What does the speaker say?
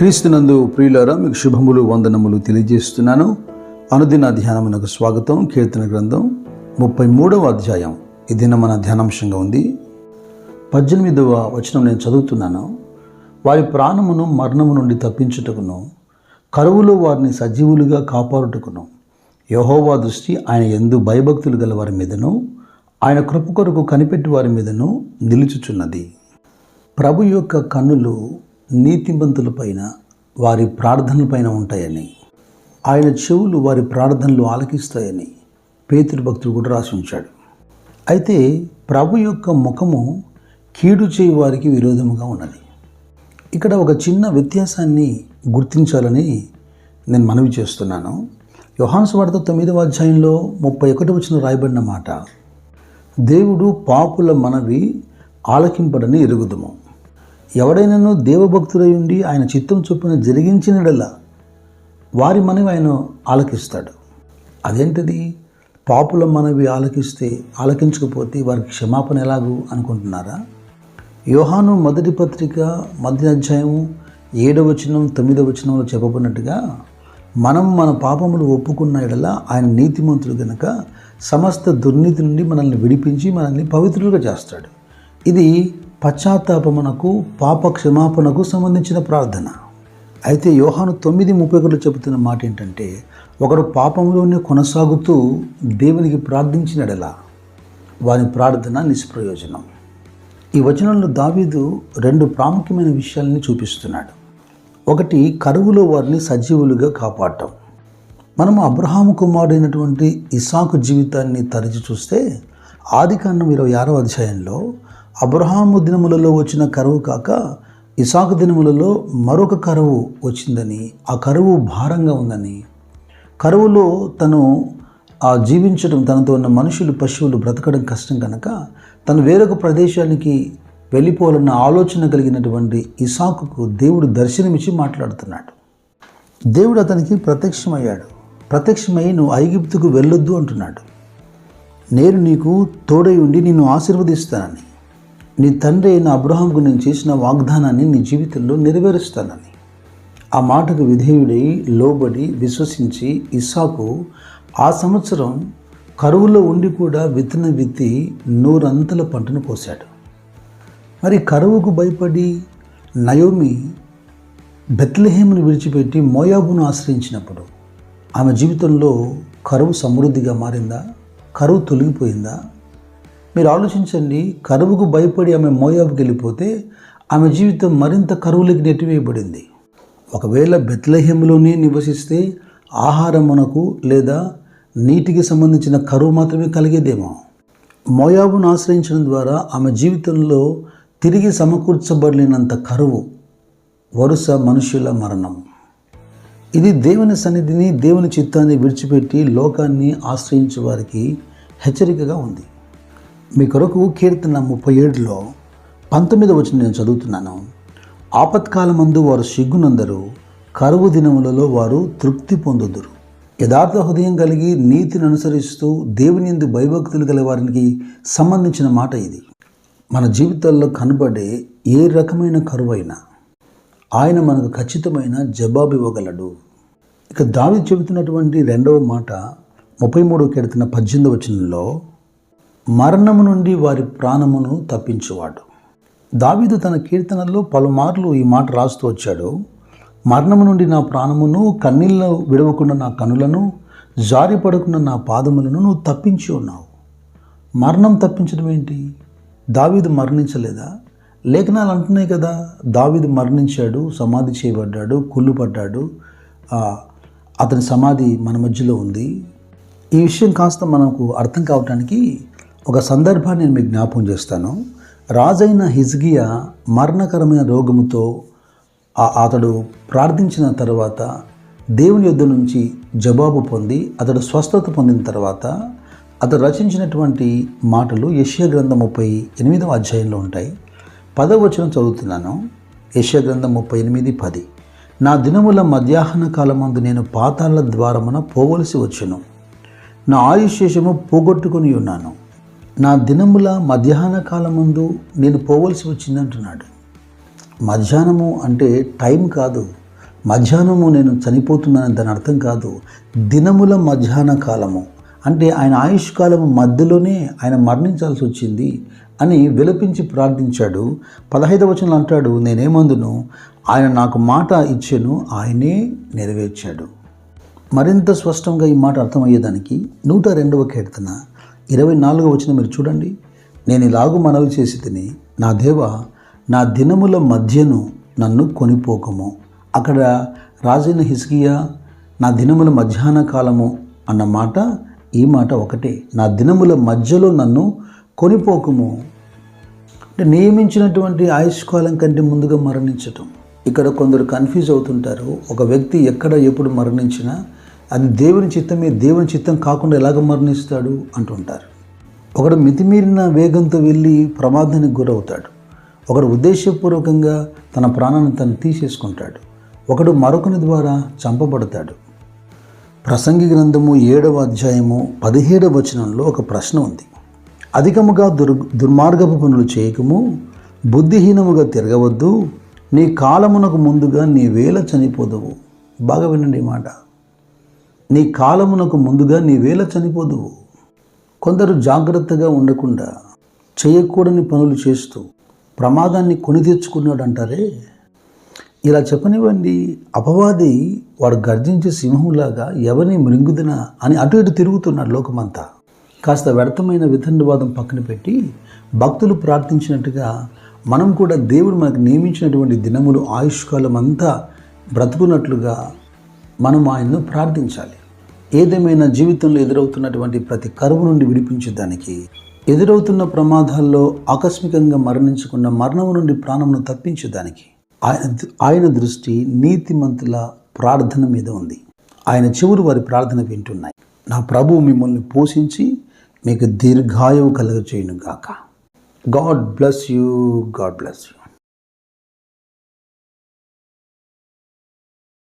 క్రీస్తునందు ప్రియులారా మీకు శుభములు వందనములు తెలియజేస్తున్నాను. అనుదిన ధ్యానమునకు స్వాగతం. కీర్తన గ్రంథం ముప్పై మూడవ అధ్యాయం ఇది మన ధ్యానాంశంగా ఉంది. పద్దెనిమిదవ వచనం నేను చదువుతున్నాను. వారి ప్రాణమును మరణము నుండి తప్పించుటకును కరువులో వారిని సజీవులుగా కాపాడుటకును. యహోవా దృష్టి ఆయన ఎందు భయభక్తులు గల వారి మీదను ఆయన కృప కొరకు కనిపెట్టి వారి మీదను నిలుచుచున్నది. ప్రభు యొక్క కన్నులు నీతిమంతులపైన వారి ప్రార్థనలపైన ఉంటాయని ఆయన చెవులు వారి ప్రార్థనలు ఆలకిస్తాయని పేతురు భక్తుడు కూడా రాసి ఉంచాడు. అయితే ప్రభు యొక్క ముఖము కీడు చేయి వారికి విరోధముగా ఉన్నది. ఇక్కడ ఒక చిన్న వ్యత్యాసాన్ని గుర్తించాలని నేను మనవి చేస్తున్నాను. యోహాన్స్ వార్త తొమ్మిదవ అధ్యాయంలో ముప్పై ఒకటి వచ్చిన రాయబడిన మాట దేవుడు పాపుల మనవి ఆలకింపడని ఎరుగుదము. ఎవడైనాను దేవభక్తుడై ఉండి ఆయన చిత్తం చొప్పున జరిగించినడలా వారి మనవి ఆయన ఆలకిస్తాడు. అదేంటిది? పాపుల మనవి ఆలకిస్తే ఆలకించకపోతే వారికి క్షమాపణ ఎలాగూ అనుకుంటున్నారా? యోహాను మొదటి పత్రిక మధ్య అధ్యాయం ఏడవ వచనం తొమ్మిదవ వచనంలో చెప్పబడినట్టుగా మనం మన పాపములు ఒప్పుకున్న ఎడల ఆయన నీతిమంతుడు గనక సమస్త దుర్నీతి నుండి మనల్ని విడిపించి మనల్ని పవిత్రులుగా చేస్తాడు. ఇది పశ్చాత్తాపమునకు పాప క్షమాపణకు సంబంధించిన ప్రార్థన. అయితే యోహాను తొమ్మిది ముప్పై ఒకటిలో చెబుతున్న మాట ఏంటంటే ఒకడు పాపంలోనే కొనసాగుతూ దేవునికి ప్రార్థించినడలా. వారి ప్రార్థన నిష్ప్రయోజనం. ఈ వచనంలో దావీదు రెండు ప్రాముఖ్యమైన విషయాలని చూపిస్తున్నాడు. ఒకటి కరువులో వారిని సజీవులుగా కాపాడటం. మనం అబ్రహాము కుమారుడైనటువంటి ఇసాకు జీవితాన్ని తరచి చూస్తే ఆది కాండం ఇరవై ఆరో అధ్యాయంలో అబ్రహాము దినములలో వచ్చిన కరువు కాక ఇసాకు దినములలో మరొక కరువు వచ్చిందని ఆ కరువు భారంగా ఉందని. కరువులో తను ఆ జీవించడం తనతో ఉన్న మనుషులు పశువులు బ్రతకడం కష్టం కనుక తను వేరొక ప్రదేశానికి వెళ్ళిపోవాలన్న ఆలోచన కలిగినటువంటి ఇసాకుకు దేవుడు దర్శనమిచ్చి మాట్లాడుతున్నాడు. దేవుడు అతనికి ప్రత్యక్షమయ్యాడు. ప్రత్యక్షమై నువ్వు ఐగిప్తుకు వెళ్ళొద్దు అంటున్నాడు. నేను నీకు తోడై ఉండి నిన్ను ఆశీర్వదిస్తానని. నీ తండ్రి అయిన అబ్రహాంకు నేను చేసిన వాగ్దానాన్ని నీ జీవితంలో నెరవేరుస్తానని. ఆ మాటకు విధేయుడై లోబడి విశ్వసించి ఇస్సాకు ఆ సంవత్సరం కరువులో ఉండి కూడా విత్తన విత్తి నూరంతల పంటను కోశాడు మరి కరువుకు భయపడి నయోమి బెత్లహేమును విడిచిపెట్టి మోయాబును ఆశ్రయించినప్పుడు ఆమె జీవితంలో కరువు సమృద్ధిగా మారిందా? కరువు తొలగిపోయిందా? మీరు ఆలోచించండి కరువుకు భయపడి ఆమె మోయాబుకి వెళ్ళిపోతే ఆమె జీవితం మరింత కరువులకి నెట్టివేయబడింది. ఒకవేళ బెత్లహేములోనే నివసిస్తే ఆహారమునకు లేదా నీటికి సంబంధించిన కరువు మాత్రమే కలిగేదేమో. మోయాబును ఆశ్రయించడం ద్వారా ఆమె జీవితంలో తిరిగి సమకూర్చబడలేనంత కరువు వరుస మనుషుల మరణం. ఇది దేవుని సన్నిధిని దేవుని చిత్తాన్ని విడిచిపెట్టి లోకాన్ని ఆశ్రయించే వారికి హెచ్చరికగా ఉంది. మీ కొరకు కీర్తన ముప్పై ఏడులో పంతొమ్మిది వచ్చిన నేను చదువుతున్నాను. ఆపత్కాలమందు వారు సిగ్గునందరు కరువు దినములలో వారు తృప్తి పొందుదురు. యథార్థ హృదయం కలిగి నీతిని అనుసరిస్తూ దేవుని ఎందు భయభక్తులు గల వారికి సంబంధించిన మాట ఇది. మన జీవితాల్లో కనబడే ఏ రకమైన కరువైనా ఆయన మనకు ఖచ్చితమైన జవాబు ఇవ్వగలడు. ఇక దావి చెబుతున్నటువంటి రెండవ మాట ముప్పై మూడో కెడుతున్న పద్దెనిమిది వచనంలో మరణము నుండి వారి ప్రాణమును తప్పించువాడు. దావీదు తన కీర్తనల్లో పలుమార్లు ఈ మాట రాస్తూ వచ్చాడు. మరణము నుండి నా ప్రాణమును కన్నీళ్ళు విడవకుండా నా కనులను జారిపడకుండా నా పాదములను నువ్వు తప్పించి ఉన్నావు. మరణం తప్పించడం ఏంటి? దావీదు మరణించలేదా? లేఖనాలు అంటున్నాయి కదా దావీదు మరణించాడు సమాధి చేయబడ్డాడు కుళ్ళు పడ్డాడు. అతని సమాధి మన మధ్యలో ఉంది. ఈ విషయం కాస్త మనకు అర్థం కావటానికి ఒక సందర్భాన్ని నేను మీకు జ్ఞాపం చేస్తాను. రాజైన హిజ్గియా మరణకరమైన రోగముతో అతడు ప్రార్థించిన తర్వాత దేవుని యుద్ధ నుంచి జవాబు పొంది అతడు స్వస్థత పొందిన తర్వాత అతడు రచించినటువంటి మాటలు యశ్య గ్రంథం ముప్పై ఎనిమిదవ అధ్యాయంలో ఉంటాయి. పదవచనం చదువుతున్నాను. యశ్య గ్రంథం ముప్పై ఎనిమిది పది. నా దినముల మధ్యాహ్న కాలమందు నేను పాతాల ద్వారమున పోవలసి వచ్చును. నా ఆయుశేషము పోగొట్టుకుని ఉన్నాను. నా దినముల మధ్యాహ్న కాలమందు నేను పోవలసి వచ్చిందంటున్నాడు. మధ్యాహ్నము అంటే టైం కాదు. మధ్యాహ్నము నేను చనిపోతున్నానని దాని అర్థం కాదు. దినముల మధ్యాహ్న కాలము అంటే ఆయన ఆయుష్ కాలము మధ్యలోనే ఆయన మరణించాల్సి వచ్చింది అని విలపించి ప్రార్థించాడు. పదహైదవ వచనంలో అంటాడు నేనేమందును? ఆయన నాకు మాట ఇచ్చాను ఆయనే నెరవేర్చాడు. మరింత స్పష్టంగా ఈ మాట అర్థమయ్యేదానికి నూట రెండవ కీర్తన ఇరవై నాలుగో వచ్చిన మీరు చూడండి. నేను ఇలాగు మనవి చేసి తిని నా దేవ నా దినముల మధ్యను నన్ను కొనిపోకము. అక్కడ రాజైన హిస్కియా నా దినముల మధ్యాహ్న కాలము అన్న మాట ఈ మాట ఒకటే. నా దినముల మధ్యలో నన్ను కొనిపోకము. అంటే నియమించినటువంటి ఆయుష్కాలం కంటే ముందుగా మరణించటం. ఇక్కడ కొందరు కన్ఫ్యూజ్ అవుతుంటారు. ఒక వ్యక్తి ఎక్కడ ఎప్పుడు మరణించినా అది దేవుని చిత్తమే దేవుని చిత్తం కాకుండా ఎలాగ మరణిస్తాడు అంటుంటారు. ఒకడు మితిమీరిన వేగంతో వెళ్ళి ప్రమాదానికి గురవుతాడు. ఒకడు ఉద్దేశపూర్వకంగా తన ప్రాణాన్ని తను తీసేసుకుంటాడు. ఒకడు మరొకని ద్వారా చంపబడతాడు. ప్రసంగి గ్రంథము ఏడవ అధ్యాయము పదిహేడవ వచనంలో ఒక ప్రశ్న ఉంది. అధికముగా దుర్ దుర్మార్గపు పనులు చేయకము బుద్ధిహీనముగా తిరగవద్దు నీ కాలమునకు ముందుగా నీ వేల చనిపోదువు. బాగా వినండి మాట. నీ కాలమునకు ముందుగా నీ వేళ చనిపోదువు కొందరు జాగ్రత్తగా ఉండకుండా చేయకూడని పనులు చేస్తూ ప్రమాదాన్ని కొని తెచ్చుకున్నాడు అంటారే ఇలా చెప్పనివ్వండి అపవాది వాడు గర్జించే సింహంలాగా ఎవరిని మృంగుదినా అని అటు ఇటు తిరుగుతున్నాడు లోకమంతా. కాస్త వ్యర్థమైన వితండవాదం పక్కన పెట్టి భక్తులు ప్రార్థించినట్టుగా మనం కూడా దేవుడు మనకు నియమించినటువంటి దినములు ఆయుష్కాలం అంతా బ్రతుకున్నట్లుగా మనం ఆయన్ను ప్రార్థించాలి. ఏదేమైనా జీవితంలో ఎదురవుతున్నటువంటి ప్రతి కరువు నుండి విడిపించడానికి ఎదురవుతున్న ప్రమాదాల్లో ఆకస్మికంగా మరణించకుండా మరణం నుండి ప్రాణమును తప్పించేదానికి ఆయన ఆయన దృష్టి నీతిమంతుల ప్రార్థన మీద ఉంది. ఆయన చెవులు వారి ప్రార్థన వింటున్నాయి. నా ప్రభువు మిమ్మల్ని పోషించి మీకు దీర్ఘాయువు కలుగచేయును గాక God bless you God bless you.